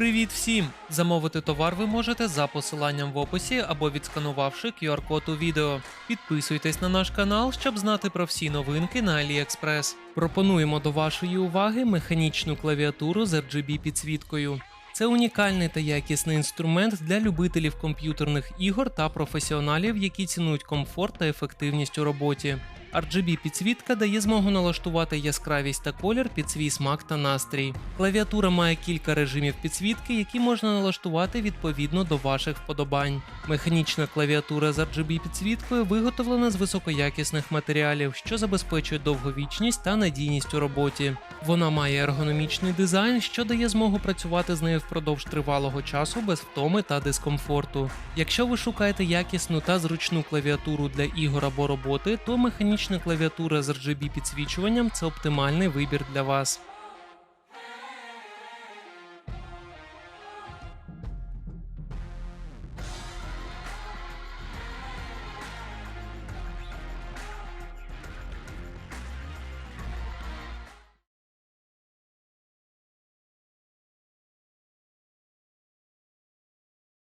Привіт всім! Замовити товар ви можете за посиланням в описі або відсканувавши QR-код у відео. Підписуйтесь на наш канал, щоб знати про всі новинки на AliExpress. Пропонуємо до вашої уваги механічну клавіатуру з RGB підсвіткою. Це унікальний та якісний інструмент для любителів комп'ютерних ігор та професіоналів, які цінують комфорт та ефективність у роботі. RGB підсвітка дає змогу налаштувати яскравість та колір під свій смак та настрій. Клавіатура має кілька режимів підсвітки, які можна налаштувати відповідно до ваших вподобань. Механічна клавіатура з RGB підсвіткою виготовлена з високоякісних матеріалів, що забезпечує довговічність та надійність у роботі. Вона має ергономічний дизайн, що дає змогу працювати з нею впродовж тривалого часу без втоми та дискомфорту. Якщо ви шукаєте якісну та зручну клавіатуру для ігор або роботи, то механічна клавіатура з RGB підсвічуванням це оптимальний вибір для вас.